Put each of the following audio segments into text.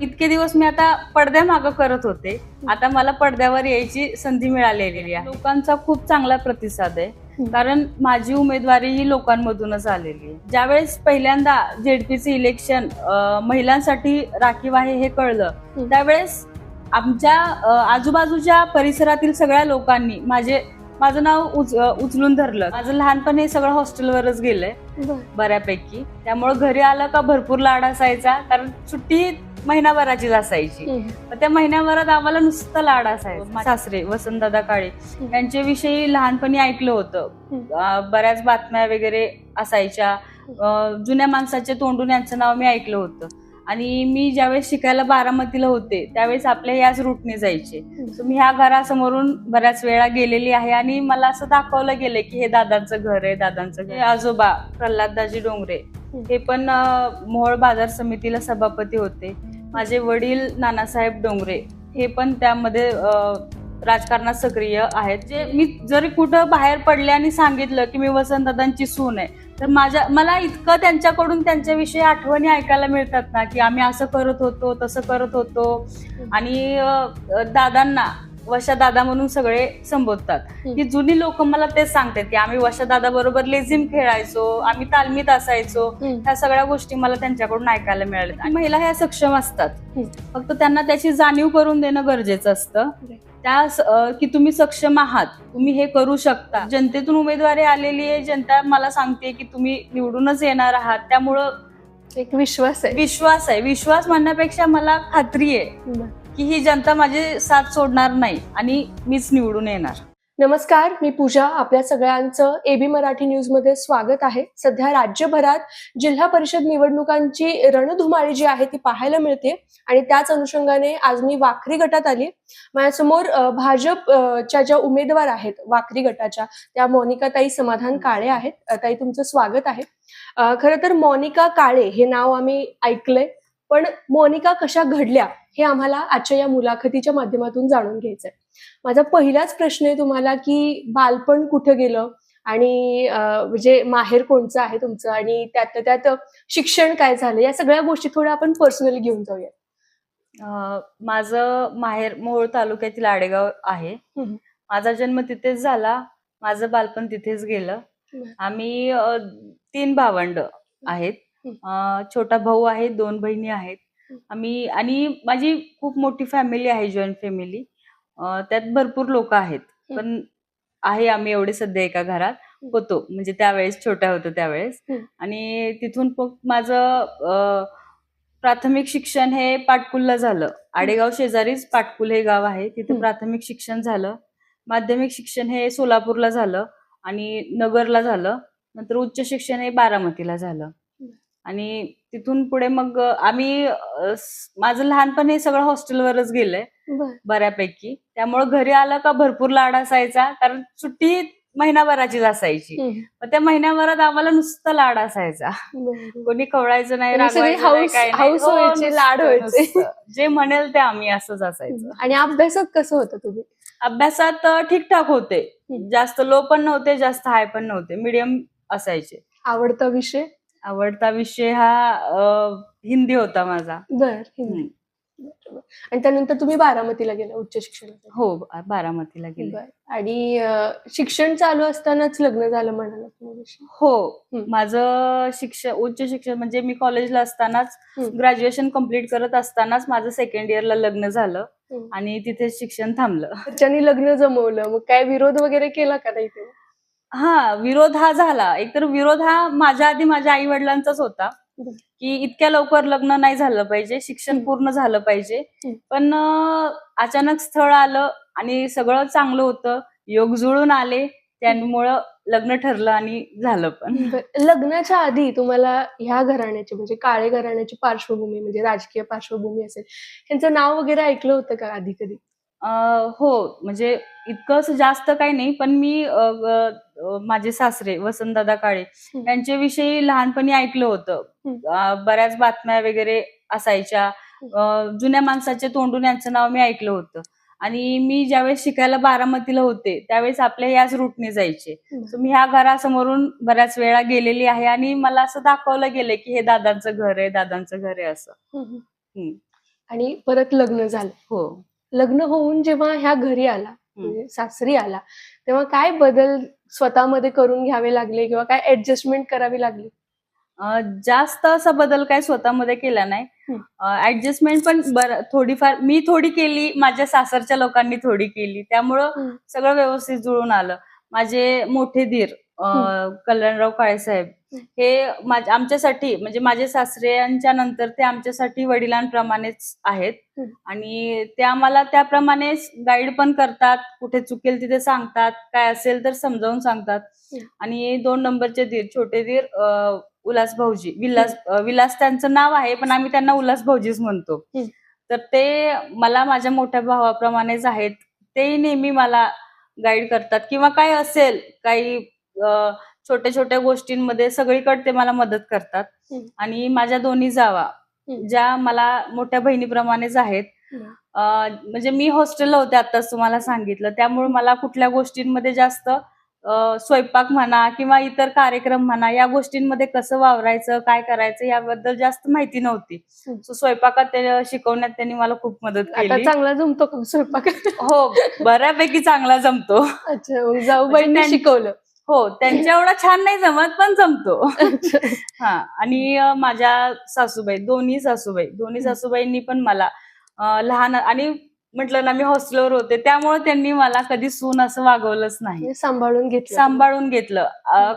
इतके दिवस मी आता पडद्या मागं करत होते. आता मला पडद्यावर यायची संधी मिळालेली आहे. लोकांचा खूप चांगला प्रतिसाद आहे. कारण माझी उमेदवारी ही लोकांमधूनच आलेली आहे. ज्यावेळेस पहिल्यांदा झेडपीचे इलेक्शन महिलांसाठी राखीव आहे हे कळलं. त्यावेळेस आमच्या आजूबाजूच्या परिसरातील सगळ्या लोकांनी माझे माझं नाव उच- उचलून धरलं. माझं लहानपण हे सगळं हॉस्टेलवरच गेलंय. बऱ्यापैकी. त्यामुळं घरी आलं का भरपूर लाड असायचा. कारण सुट्टी महिनाभराचीच असायची. त्या महिन्याभरात आम्हाला नुसतं लाड असायचं. सासरे वसंतदादा काळे. यांच्याविषयी लहानपणी ऐकलं होतं. बऱ्याच बातम्या वगैरे असायच्या. जुन्या माणसाच्या तोंडून यांचं नाव मी ऐकलं होतं. आणि मी ज्यावेळेस शिकायला बारामतीला होते त्यावेळेस आपल्या याच रूटने जायचे. So मी ह्या घरासमोरून बऱ्याच वेळा गेलेली आहे आणि मला असं दाखवलं गेलं की हे दादांचं घर आहे दादांचं घर आजोबा प्रल्हाददाजी डोंगरे हे पण मोहोळ बाजार समितीला सभापती होते. माझे वडील नानासाहेब डोंगरे हे पण त्यामध्ये राजकारणात सक्रिय आहेत. जे मी जरी कुठं बाहेर पडले आणि सांगितलं की मी वसंतदादांची सून आहे तर माझ्या मला इतकं त्यांच्याकडून त्यांच्याविषयी आठवणी ऐकायला मिळतात ना की आम्ही असं करत होतो तसं करत होतो. आणि दादांना वशा दादा म्हणून सगळे संबोधतात. की जुनी लोक मला तेच सांगतात की आम्ही वशा दादा बरोबर लेझिम खेळायचो आम्ही तालमीत असायचो. ह्या सगळ्या गोष्टी मला त्यांच्याकडून ऐकायला मिळाल्या आणि महिला ह्या सक्षम असतात. फक्त त्यांना त्याची जाणीव करून देणं गरजेचं असतं. त्या की तुम्ही सक्षम आहात तुम्ही हे करू शकता. जनतेतून उमेदवारी आलेली आहे जनता मला सांगते की तुम्ही निवडूनच येणार आहात. त्यामुळं एक विश्वास आहे. विश्वास आहे. विश्वास म्हणण्यापेक्षा मला खात्री आहे. की ही जनता माझी साथ सोडणार नाही आणि मीच निवडून येणार. नमस्कार मी पूजा. आपल्या सगळ्यांचं एबी मराठी न्यूजमध्ये स्वागत आहे. सध्या राज्यभरात जिल्हा परिषद निवडणुकांची रणधुमाळी जी आहे ती पाहायला मिळते आणि त्याच अनुषंगाने आज मी वाखरी गटात आली. माझ्यासमोर भाजपच्या ज्या उमेदवार आहेत वाखरी गटाच्या त्या मोनिका ताई समाधान काळे आहेत. ताई तुमचं स्वागत आहे. खरं तर मोनिका काळे हे नाव आम्ही ऐकलंय पण मोनिका कशा घडल्या हे आम्हाला आजच्या या मुलाखतीच्या माध्यमातून जाणून घ्यायचंय. माझा पहिलाच प्रश्न आहे तुम्हाला की बालपण कुठं गेलं? आणि म्हणजे माहेर कोणचं आहे तुमचं? आणि त्यात त्यात शिक्षण काय झालं? या सगळ्या गोष्टी थोड्या आपण पर्सनली घेऊन जाऊया अं, माझं माहेर मोहोळ तालुक्यातील आडेगाव आहे. माझा जन्म तिथेच झाला. माझं बालपण तिथेच गेलं. आम्ही तीन भावंड आहेत. छोटा भाऊ आहे दोन बहिणी आहेत. आम्ही आणि माझी खूप मोठी फॅमिली आहे जॉईंट फॅमिली त्यात भरपूर लोक आहेत. पण आहे आम्ही एवढे सध्या एका घरात. होतो. म्हणजे त्यावेळेस छोट्या होतो त्यावेळेस. आणि तिथून माझं प्राथमिक शिक्षण हे पाटकुलला झालं. आडेगाव शेजारीच पाटकुल हे गाव आहे. तिथे. प्राथमिक शिक्षण झालं. माध्यमिक शिक्षण हे सोलापूरला झालं आणि नगरला झालं. नंतर उच्च शिक्षण हे बारामतीला झालं. आणि तिथून पुढे मग आम्ही माझं लहानपण हे सगळं हॉस्टेलवरच गेलंय बऱ्यापैकी. त्यामुळं घरी आलं का भरपूर लाड असायचा कारण सुट्टी महिनाभराचीच असायची. मग त्या महिन्याभरात आम्हाला नुसतं लाड असायचा. कोणी कवळायचं नाही म्हणजे हो, लाड व्हायचे. जे म्हणेल ते आम्ही असंच असायचं. आणि अभ्यासात कसं होतं तुम्ही? अभ्यासात ठीकठाक होते. जास्त लो पण नव्हते जास्त हाय पण नव्हते. मीडियम असायचे. आवडता विषय? आवडता विषय हा हिंदी होता माझा. बर हम्म. आणि त्यानंतर तुम्ही बारामतीला गेला उच्च शिक्षणासाठी. हो बारामतीला गेले. आणि शिक्षण चालू असतानाच लग्न झालं म्हणाला हो. माझं शिक्षण उच्च शिक्षण म्हणजे मी कॉलेजला असतानाच. ग्रॅज्युएशन कंप्लीट करत असतानाच माझं सेकंड इयरला लग्न झालं. आणि तिथे शिक्षण थांबलं. घरच्यांनी लग्न जमवलं. मग काय विरोध वगैरे केला का नाही हा विरोध हा झाला एकतर विरोध हा माझ्या आधी माझ्या आई वडिलांचाच होता. की इतक्या लवकर लग्न नाही झालं पाहिजे शिक्षण. पूर्ण झालं पाहिजे. पण अचानक स्थळ आलं आणि सगळं चांगलं होतं योग जुळून आले त्यामुळं लग्न ठरलं आणि झालं पण. लग्नाच्या आधी तुम्हाला ह्या घराण्याची म्हणजे काळे घराण्याची पार्श्वभूमी म्हणजे राजकीय पार्श्वभूमी असेल यांचं नाव वगैरे ऐकलं होतं का आधी कधी हो म्हणजे इतकं असं जास्त काही नाही पण मी माझे सासरे वसंतदादा काळे. यांच्याविषयी लहानपणी ऐकलं होतं. बऱ्याच बातम्या वगैरे असायच्या. जुन्या माणसाच्या तोंडून यांचं नाव मी ऐकलं होतं. आणि मी ज्यावेळेस शिकायला बारामतीला होते त्यावेळेस आपल्या याच रूटने जायचे. मी ह्या घरासमोरून बऱ्याच वेळा गेलेली आहे आणि मला असं दाखवलं गेलं की हे दादांचं घर आहे दादांचं घर आहे असं. आणि परत लग्न झालं. हो. लग्न होऊन जेव्हा ह्या घरी आला म्हणजे सासरी आला तेव्हा काय बदल स्वतःमध्ये करून घ्यावे लागले किंवा काय ऍडजस्टमेंट करावी लागली? जास्त असा बदल काय स्वतःमध्ये केला नाही. ऍडजस्टमेंट पण बरं थोडीफार मी थोडी केली माझ्या सासरच्या लोकांनी थोडी केली. त्यामुळं. सगळं व्यवस्थित जुळून आलं. माझे मोठे धीर कल्याणराव काळेसाहेब. हे. आमच्यासाठी म्हणजे माझे सासऱ्यांच्या नंतर ते आमच्यासाठी वडिलांप्रमाणेच आहेत. आणि ते आम्हाला त्याप्रमाणेच गाईड पण करतात. कुठे चुकेल तिथे सांगतात. काय असेल तर समजावून सांगतात. आणि दोन नंबरचे धीर छोटे धीर उल्हास भाऊजी. विलास विलास त्यांचं नाव आहे पण आम्ही त्यांना उल्हास भाऊजीच म्हणतो. तर ते मला माझ्या मोठ्या भावाप्रमाणेच आहेत. ते नेहमी मला गाईड करतात. किंवा काय असेल काही छोट्या छोट्या गोष्टींमध्ये सगळीकडे ते मला मदत करतात. आणि माझ्या दोन्ही जावा. ज्या मला मोठ्या बहिणीप्रमाणेच आहेत. म्हणजे मी हॉस्टेलला होते आताच तुम्हाला सांगितलं. त्यामुळे मला कुठल्या गोष्टींमध्ये जास्त स्वयंपाक म्हणा किंवा इतर कार्यक्रम म्हणा या गोष्टींमध्ये कसं वावरायचं काय करायचं याबद्दल जास्त माहिती नव्हती. So, स्वयंपाकात शिकवण्यात त्यांनी मला खूप मदत आता केली. चांगला जमतो का स्वयंपाक? हो बऱ्यापैकी चांगला जमतो. अच्छा मग जाऊबाईंनी म्हणजे शिकवलं. हो त्यांच्या एवढा छान नाही जमत पण जमतो. हा आणि माझ्या सासूबाई दोन्ही सासूबाई दोन्ही. सासूबाईंनी पण मला लहान आणि म्हटलं ना मी हॉस्टेलवर होते त्यामुळे त्यांनी मला कधी सून असं वागवलंच नाही. म्हणजे सांभाळून घेतलं सांभाळून घेतलं.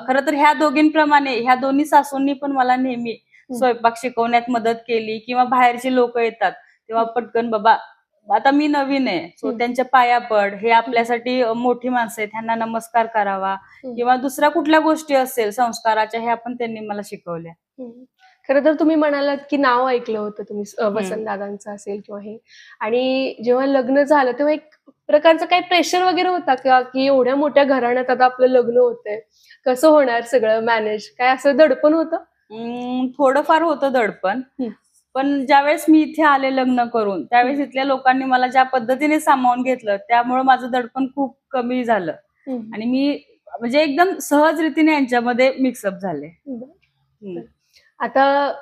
खरं तर ह्या दोघींप्रमाणे ह्या दोन्ही सासूंनी पण मला नेहमी स्वयंपाक शिकवण्यात मदत केली किंवा बाहेरची लोक येतात तेव्हा पटकन बाबा आता मी नवीन आहे. सो. त्यांच्या पाया पड. हे आपल्यासाठी मोठी माणसं आहेत. त्यांना नमस्कार करावा. किंवा दुसऱ्या कुठल्या गोष्टी असेल संस्काराच्या ह्या पण त्यांनी मला शिकवल्या. खरं तर तुम्ही म्हणालात की नाव ऐकलं होतं तुम्ही अ, वसंत दादांचं असेल किंवा हे. आणि जेव्हा लग्न झालं तेव्हा एक प्रकारचं काही प्रेशर वगैरे होता का? की एवढ्या मोठ्या घराण्यात आता आपलं लग्न होतंय. कसं होणार सगळं मॅनेज काय असं दडपण होतं? थोडंफार होतं दडपण. पण ज्यावेळेस मी इथे आले लग्न करून त्यावेळेस इथल्या लोकांनी मला ज्या पद्धतीने सामावून घेतलं त्यामुळे माझं दडपण खूप कमी झालं. आणि मी म्हणजे एकदम सहज रीतीने यांच्यामध्ये मिक्सअप झाले. आता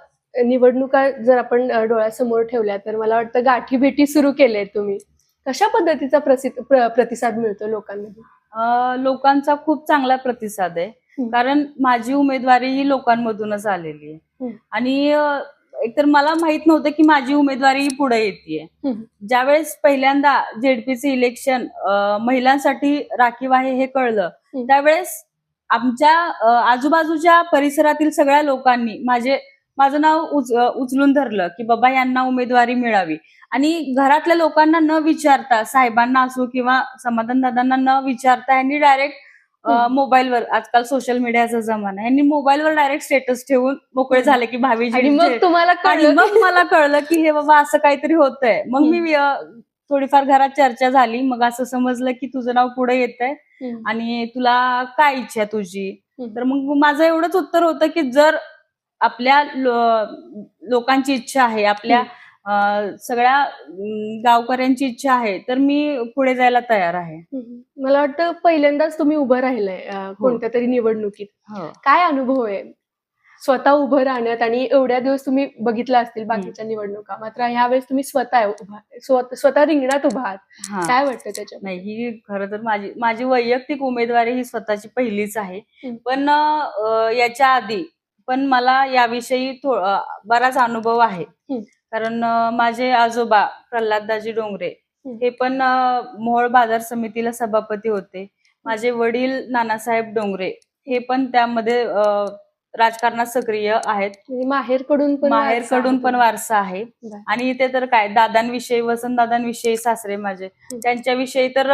निवडणुका जर आपण डोळ्यासमोर ठेवल्या तर मला वाटतं गाठी भेटी सुरू केल्या तुम्ही. कशा पद्धतीचा प्र- प्रतिसाद मिळतो लोकांमध्ये? लोकांचा खूप चांगला प्रतिसाद आहे. कारण माझी उमेदवारी ही लोकांमधूनच आलेली आहे. आणि एकतर मला माहीत नव्हतं की माझी उमेदवारी पुढे येते. ज्यावेळेस पहिल्यांदा झेडपीचे इलेक्शन महिलांसाठी राखीव आहे हे कळलं. त्यावेळेस आमच्या आजूबाजूच्या परिसरातील सगळ्या लोकांनी माझे माझं नाव उच- उचलून धरलं की बाबा यांना उमेदवारी मिळावी आणि घरातल्या लोकांना न विचारता साहेबांना असो किंवा समाधान दादांना न विचारता यांनी डायरेक्ट. मोबाईलवर आजकाल सोशल मीडियाचा जमाना आहे. यांनी मोबाईलवर डायरेक्ट स्टेटस ठेवून मोकळे. झाले की भावी आणि मग तुम्हाला मग मला कळलं की हे बाबा असं काहीतरी होतंय मग. मी थोडीफार घरात चर्चा झाली मग असं समजलं की तुझं नाव पुढे येत आहे. आणि तुला काय इच्छा तुझी. तर मग माझं एवढंच उत्तर होतं की जर आपल्या लोकांची इच्छा आहे आपल्या सगळ्या गावकऱ्यांची इच्छा आहे तर मी पुढे जायला तयार आहे. मला वाटतं पहिल्यांदाच तुम्ही उभं राहिलंय अ, कोणत्या तरी निवडणुकीत. हो. काय अनुभव आहे? स्वतः उभं राहण्यात आणि एवढ्या दिवस तुम्ही बघितलं असतील बाकीच्या निवडणुका मात्र ह्यावेळेस तुम्ही स्वतः उभा स्वतः रिंगणात उभा आहात. हा. काय वाटतं त्याच्यात नाही ही खरं तर माझी माझी वैयक्तिक उमेदवारी ही स्वतःची पहिलीच आहे. पण याच्या आधी पण मला याविषयी बराच अनुभव आहे. कारण माझे आजोबा प्रल्हाददाजी डोंगरे. हे पण मोहोळ बाजार समितीला सभापती होते माझे वडील नानासाहेब डोंगरे हे पण त्यामध्ये राजकारणात सक्रिय आहेत म्हणजे माहेरकडून पण माहेरकडून पण. वारसा आहे. आणि इथे तर काय दादांविषयी वसंत दादांविषयी सासरे माझे त्यांच्याविषयी तर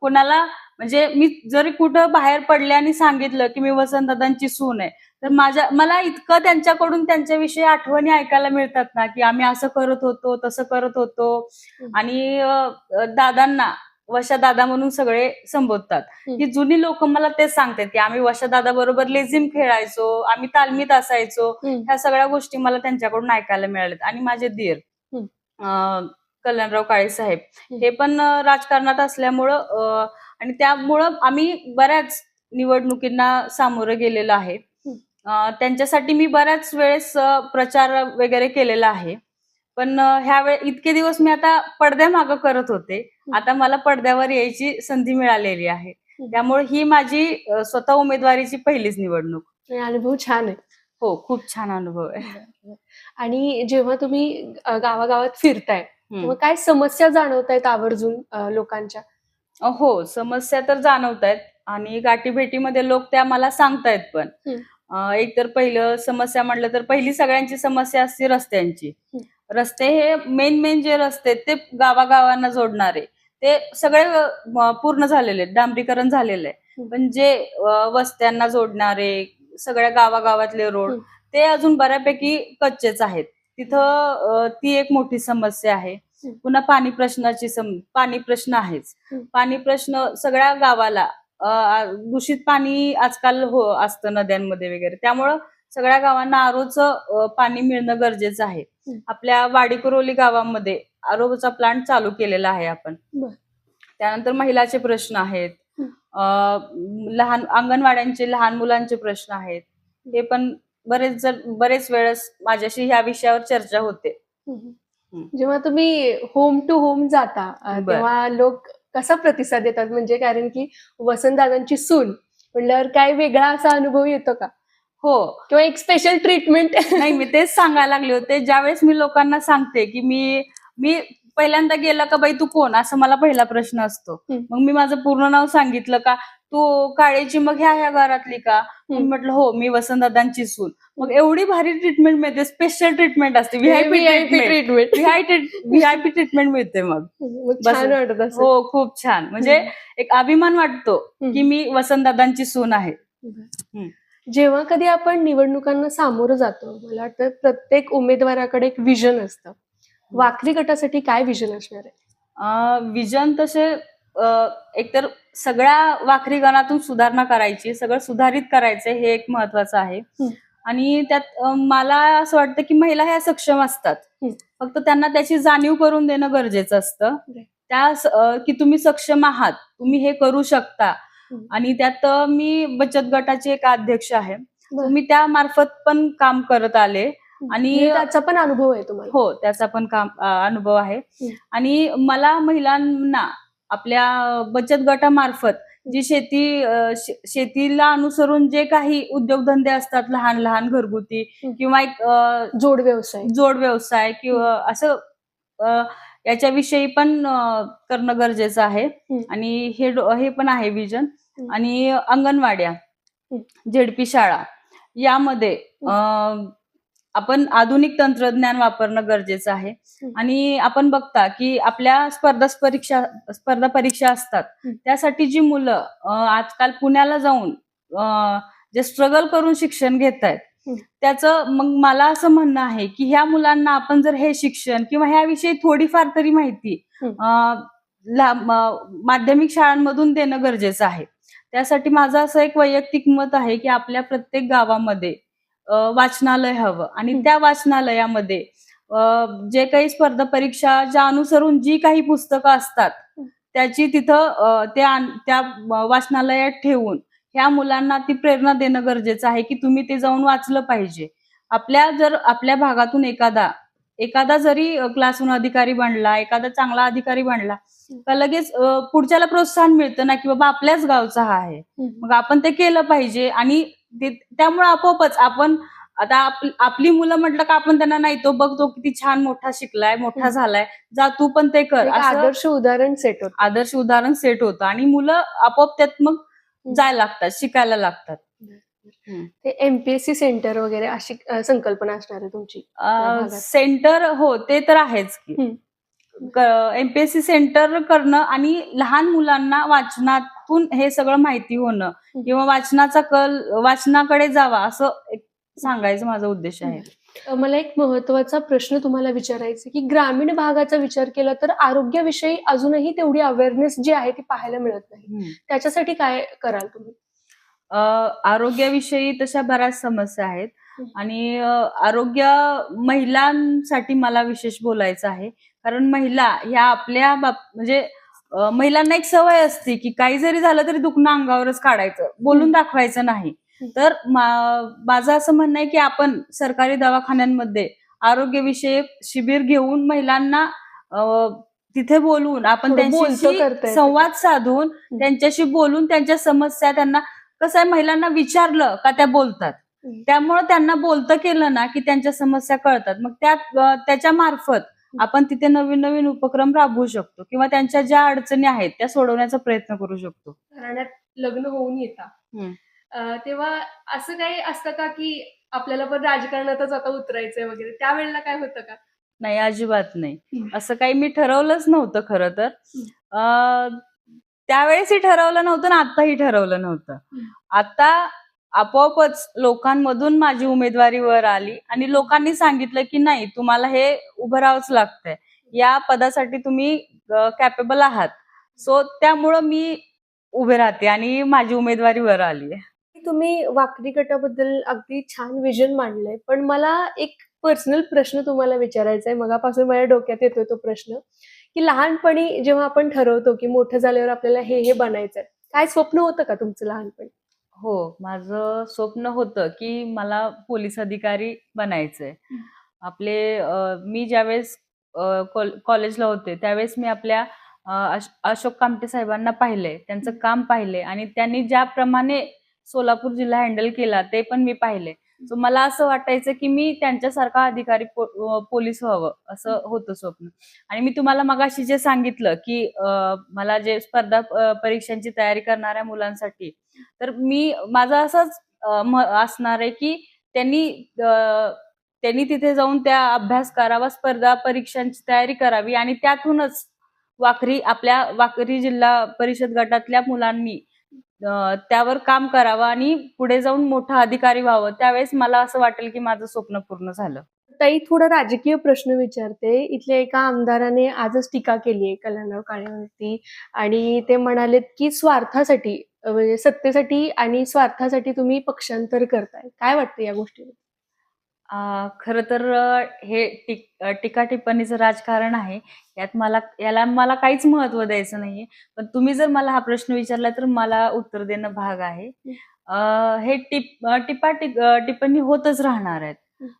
कोणाला म्हणजे मी जरी कुठं बाहेर पडले आणि सांगितलं की मी वसंत दादांची सून आहे तर माझ्या मला इतकं त्यांच्याकडून त्यांच्याविषयी आठवणी ऐकायला मिळतात ना की आम्ही असं करत होतो तसं करत होतो. आणि दादांना वशा दादा म्हणून सगळे संबोधतात. की जुनी लोक मला तेच सांगतात की आम्ही वशा दादा बरोबर लेझिम खेळायचो आम्ही तालमीत असायचो. ह्या सगळ्या गोष्टी मला त्यांच्याकडून ऐकायला मिळाल्यात आणि माझे धीर कल्याणराव काळे साहेब. हे पण राजकारणात असल्यामुळं आणि त्यामुळं आम्ही बऱ्याच निवडणुकींना सामोरं गेलेलो आहे त्यांच्यासाठी मी बऱ्याच वेळेस प्रचार वगैरे केलेला आहे. पण ह्या वेळ इतके दिवस मी आता पडद्यामागं करत होते. आता मला पडद्यावर यायची संधी मिळालेली आहे. त्यामुळे ही माझी स्वतः उमेदवारीची पहिलीच निवडणूक. अनुभव छान आहे. हो खूप छान अनुभव आहे. आणि जेव्हा तुम्ही गावागावात फिरताय. तेव्हा काय समस्या जाणवत आहेत आवर्जून लोकांच्या? हो समस्या तर जाणवत आहेत आणि गाठीभेटीमध्ये लोक त्या मला सांगतायत पण. एक तर पहिलं समस्या म्हटलं तर पहिली सगळ्यांची समस्या असते रस्त्यांची. रस्ते हे मेन मेन जे रस्ते ते गावागावांना जोडणारे ते सगळे पूर्ण झालेले आहेत डांबरीकरण झालेलं आहे. पण जे वस्त्यांना जोडणारे सगळ्या गावागावातले रोड. ते अजून बऱ्यापैकी कच्चेच आहेत तिथं ती एक मोठी समस्या आहे. पुन्हा पाणी प्रश्नाची सम पाणी प्रश्न आहेच. पाणी प्रश्न सगळ्या गावाला दूषित पाणी आजकाल हो असतं नद्यांमध्ये वगैरे. त्यामुळं सगळ्या गावांना आरोचं पाणी मिळणं गरजेचं आहे. आपल्या वाडीकुरोली गावामध्ये आरोचा प्लांट चालू केलेला आहे आपण. त्यानंतर महिलाचे प्रश्न आहेत. लहान अंगणवाड्यांचे लहान मुलांचे प्रश्न आहेत. हे. पण बरेच जर बरेच वेळेस माझ्याशी ह्या विषयावर चर्चा होते. जेव्हा तुम्ही होम टू होम जाता. तेव्हा लोक कसा प्रतिसाद देतात? म्हणजे कारण की वसंतदादांची सून म्हणल्यावर काय वेगळा असा अनुभव येतो का? हो. किंवा एक स्पेशल ट्रीटमेंट नाही मी तेच सांगायला लागले होते. ज्यावेळेस मी लोकांना सांगते की मी मी पहिल्यांदा गेला का बाई तू कोण? असं मला पहिला प्रश्न असतो. मग मी माझं पूर्ण नाव सांगितलं का? तू काळेची मग ह्या ह्या घरातली का? म्हटलं हो मी वसंतदादांची सून. मग एवढी भारी ट्रीटमेंट मिळते स्पेशल ट्रीटमेंट असते. व्हीआयपी ट्रीटमेंट व्हीआयपी ट्रीटमेंट मिळते मग. हो खूप छान. म्हणजे एक अभिमान वाटतो. की मी वसंतदादांची सून आहे. जेव्हा कधी आपण निवडणुकांना सामोरं जातो मला वाटतं प्रत्येक उमेदवाराकडे एक विजन असतं. वाकरी गटासाठी काय विजन असणार आहे विजन तसे एकतर सगळ्या वाखरी गणातून सुधारणा करायची सगळं सुधारित करायचं हे एक महत्वाचं आहे. आणि त्यात मला असं वाटतं की महिला ह्या सक्षम असतात. फक्त त्यांना त्याची जाणीव करून देणं गरजेचं असतं. त्या की तुम्ही सक्षम आहात तुम्ही हे करू शकता. आणि त्यात मी बचत गटाचे एक अध्यक्ष आहे. मी त्या मार्फत पण काम करत आले आणि म्हणजे त्याचा पण अनुभव आहे तुम्हाला. हो त्याचा पण काम अनुभव आहे. आणि मला महिलांना आपल्या बचत गटामार्फत जी शेती शेतीला अनुसरून जे काही उद्योगधंदे असतात लहान लहान घरगुती. किंवा एक जोड व्यवसाय. जोड व्यवसाय किंवा असं याच्याविषयी पण करणं गरजेचं आहे. आणि हे हे पण आहे विजन. आणि अंगणवाड्या झेडपी शाळा यामध्ये आपण आधुनिक तंत्रज्ञान वापरणं गरजेचं आहे. आणि आपण बघता की आपल्या स्पर्धा परीक्षा स्पर्धा परीक्षा असतात. त्यासाठी जी मुलं आजकाल पुण्याला जाऊन जे स्ट्रगल करून शिक्षण घेत आहेत. त्याचं मग मला असं म्हणणं आहे की ह्या मुलांना आपण जर हे शिक्षण किंवा ह्याविषयी थोडीफार तरी माहिती माध्यमिक शाळांमधून देणं गरजेचं आहे त्यासाठी माझं असं एक वैयक्तिक मत आहे की आपल्या प्रत्येक गावामध्ये वाचनालय हवं. आणि. त्या वाचनालयामध्ये जे काही स्पर्धा परीक्षाच्या अनुसरून जी काही पुस्तकं असतात. त्याची तिथं त्या वाचनालयात ठेवून ह्या मुलांना ती प्रेरणा देणं गरजेचं आहे की तुम्ही ते जाऊन वाचलं पाहिजे. आपल्या जर आपल्या भागातून एखादा एखादा जरी क्लासहून अधिकारी बनला एखादा चांगला अधिकारी बनला तर लगेच पुढच्याला प्रोत्साहन मिळतं ना की बाबा आपल्याच गावचा हा आहे. मग आपण ते केलं पाहिजे आणि त्यामुळे आपोआपच आपण आता आप- आपली मुलं म्हटलं का आपण त्यांना नाही तो बघ तो किती छान मोठा शिकलाय मोठा. झालाय. जा तू पण ते कर. आदर्श उदाहरण सेट होत. आदर्श उदाहरण सेट होतं. आणि मुलं आपोआप त्यात मग जायला लागतात शिकायला लागतात. ते एमपीएससी सेंटर वगैरे अशी संकल्पना असणार आहे तुमची. सेंटर हो ते तर आहेच की. एमपीएससी सेंटर करणं आणि लहान मुलांना वाचनातून हे सगळं माहिती होणं किंवा वाचनाचा कल वाचनाकडे जावा असं एक सांगायचं माझा उद्देश आहे. मला एक महत्त्वाचा प्रश्न तुम्हाला विचारायचा की ग्रामीण भागाचा विचार केला तर आरोग्याविषयी अजूनही तेवढी अवेअरनेस जी आहे ती पाहायला मिळत नाही. त्याच्यासाठी काय कराल तुम्ही? आरोग्याविषयी तशा बऱ्याच समस्या आहेत. आणि आरोग्य महिलांसाठी मला विशेष बोलायचं आहे. कारण महिला ह्या आपल्या बाब म्हणजे महिलांना एक सवय असते की काही जरी झालं तरी दुखणं अंगावरच काढायचं बोलून. दाखवायचं नाही. तर माझं असं म्हणणं आहे की आपण सरकारी दवाखान्यांमध्ये आरोग्यविषयक शिबिर घेऊन महिलांना तिथे बोलवून आपण त्यांच्याशी. संवाद साधून त्यांच्याशी बोलून त्यांच्या समस्या त्यांना कसं आहे महिलांना विचारलं का त्या बोलतात. त्यामुळं त्यांना बोलतं केलं ना की त्यांच्या समस्या कळतात मग त्या त्याच्या मार्फत आपण तिथे नवीन नवीन उपक्रम राबवू शकतो किंवा त्यांच्या ज्या अडचणी आहेत त्या सोडवण्याचा प्रयत्न करू शकतो. घराण्यात लग्न होऊन येता. तेव्हा असं काही असतं का की आपल्याला पण राजकारणातच आता उतरायचंय वगैरे? त्यावेळेला काय होतं का? नाही अजिबात नाही. असं काही मी ठरवलंच नव्हतं खरं तर. त्यावेळेसही ठरवलं नव्हतं ना आताही ठरवलं नव्हतं. आता आपोआपच लोकांमधून माझी उमेदवारी वर आली आणि लोकांनी सांगितलं की नाही तुम्हाला हे उभं राहावंच लागतंय. या पदासाठी तुम्ही कॅपेबल आहात. सो त्यामुळं मी उभे राहते आणि माझी उमेदवारी वर आली आहे. तुम्ही वाकडी गटाबद्दल अगदी छान विजन मांडलंय पण मला एक पर्सनल प्रश्न तुम्हाला विचारायचा आहे. मगापासून माझ्या डोक्यात येतोय तो प्रश्न की लहानपणी जेव्हा आपण ठरवतो की मोठं झाल्यावर आपल्याला हे हे बनायचंय काय स्वप्न होतं का तुमचं लहानपणी? हो माझं स्वप्न होतं की मला पोलीस अधिकारी बनायचंय. आपले अं, मी ज्यावेळेस अं, कॉल- कॉलेजला होते त्यावेळेस मी आपल्या अं, अश- अशोक कामटे साहेबांना पाहिले त्यांचं काम पाहिले आणि त्यांनी ज्याप्रमाणे सोलापूर जिल्हा हँडल केला ते पण मी पाहिले. सो मला असं वाटायचं की मी त्यांच्यासारखा अधिकारी पो- पोलीस व्हावं असं होतं स्वप्न. आणि मी तुम्हाला मगाशी जे सांगितलं की मला जे स्पर्धा परीक्षांची तयारी करणाऱ्या मुलांसाठी तर मी माझा असाच म- असणार आहे की त्यांनी त्यांनी तिथे जाऊन त्या अभ्यास करावा स्पर्धा परीक्षांची तयारी करावी आणि त्यातूनच वाखरी आपल्या वाखरी जिल्हा परिषद गटातल्या मुलांनी त्यावर काम करावं आणि पुढे जाऊन मोठा अधिकारी व्हावं. त्यावेळेस मला असं वाटेल की माझं स्वप्न पूर्ण झालं. ताई थोडा राजकीय प्रश्न विचारते. इथल्या एका आमदाराने आजच टीका केली आहे कल्याणराव काळेवरती आणि ते म्हणालेत की स्वार्थासाठी म्हणजे सत्तेसाठी आणि स्वार्थासाठी तुम्ही पक्षांतर करताय. काय वाटतं या गोष्टीवर अं, खरं तर अं, हे टिक अं, टीका टिप्पणीचं राजकारण आहे यात मला याला मला काहीच महत्त्व द्यायचं नाहीये. पण तुम्ही जर मला हा प्रश्न विचारला तर मला उत्तर देणं भाग आहे. अं, हे टिप अं, टिपा टिक अं, टिप्पणी होतच राहणार आहेत.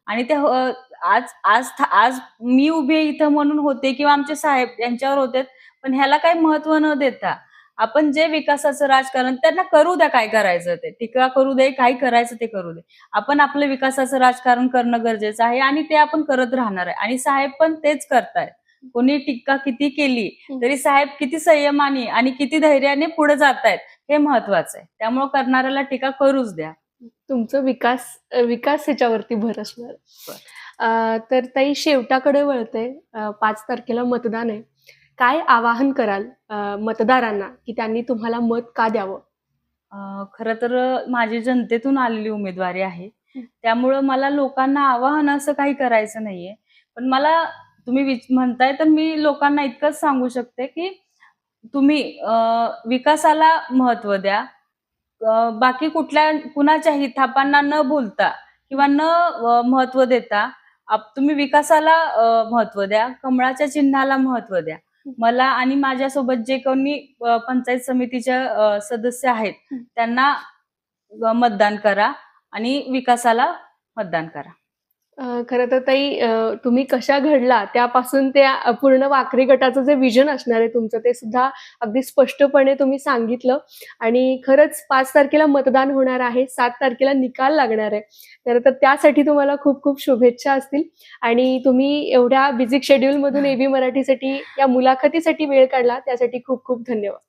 आणि त्या अं, आज आज था- आज मी उभी आहे इथं म्हणून होते किंवा आमचे साहेब यांच्यावर होते पण ह्याला काही महत्त्व न देता आपण जे विकासाचं राजकारण त्यांना करू द्या काय करायचं ते. टीका करू दे काय करायचं ते करू दे. आपण आपलं विकासाचं राजकारण करणं गरजेचं आहे आणि ते आपण करत राहणार आहे. आणि साहेब पण तेच करतायत. कोणी टीका किती केली तरी साहेब किती संयमाने आणि किती धैर्याने पुढे जात आहेत हे महत्वाचं आहे. त्यामुळे करणाऱ्याला टीका करूच द्या. तुमचं विकास विकास ह्याच्यावरती भर असणार. तर ताई शेवटाकडे वळते. पाच तारखेला मतदान आहे. काय आवाहन कराल मतदारांना की त्यांनी तुम्हाला मत का द्यावं? खरं तर माझी जनतेतून आलेली उमेदवारी आहे. त्यामुळं मला लोकांना आवाहन असं काही करायचं नाहीये. पण मला तुम्ही विच- म्हणताय तर मी लोकांना इतकंच सांगू शकते की तुम्ही विकासाला महत्त्व द्या. बाकी कुठल्या कुणाच्याही थापांना न बोलता किंवा न महत्त्व देता तुम्ही विकासाला महत्त्व द्या. कमळाच्या चिन्हाला महत्त्व द्या. मला आणि माझ्यासोबत जे कोणी पंचायत समितीच्या सदस्य आहेत. त्यांना मतदान करा आणि विकासाला मतदान करा खरं तर ताई तुम्ही कशा घडला त्यापासून त्या पूर्ण वाकरी गटाचं जे विजन असणार आहे तुमचं ते सुद्धा अगदी स्पष्टपणे तुम्ही सांगितलं. आणि खरंच पाच तारखेला मतदान होणार आहे सात तारखेला निकाल लागणार आहे. तर तर त्यासाठी तुम्हाला खूप खूप शुभेच्छा असतील. आणि तुम्ही एवढ्या बिझी शेड्यूलमधून एबी मराठीसाठी या मुलाखतीसाठी वेळ काढला त्यासाठी खूप खूप धन्यवाद.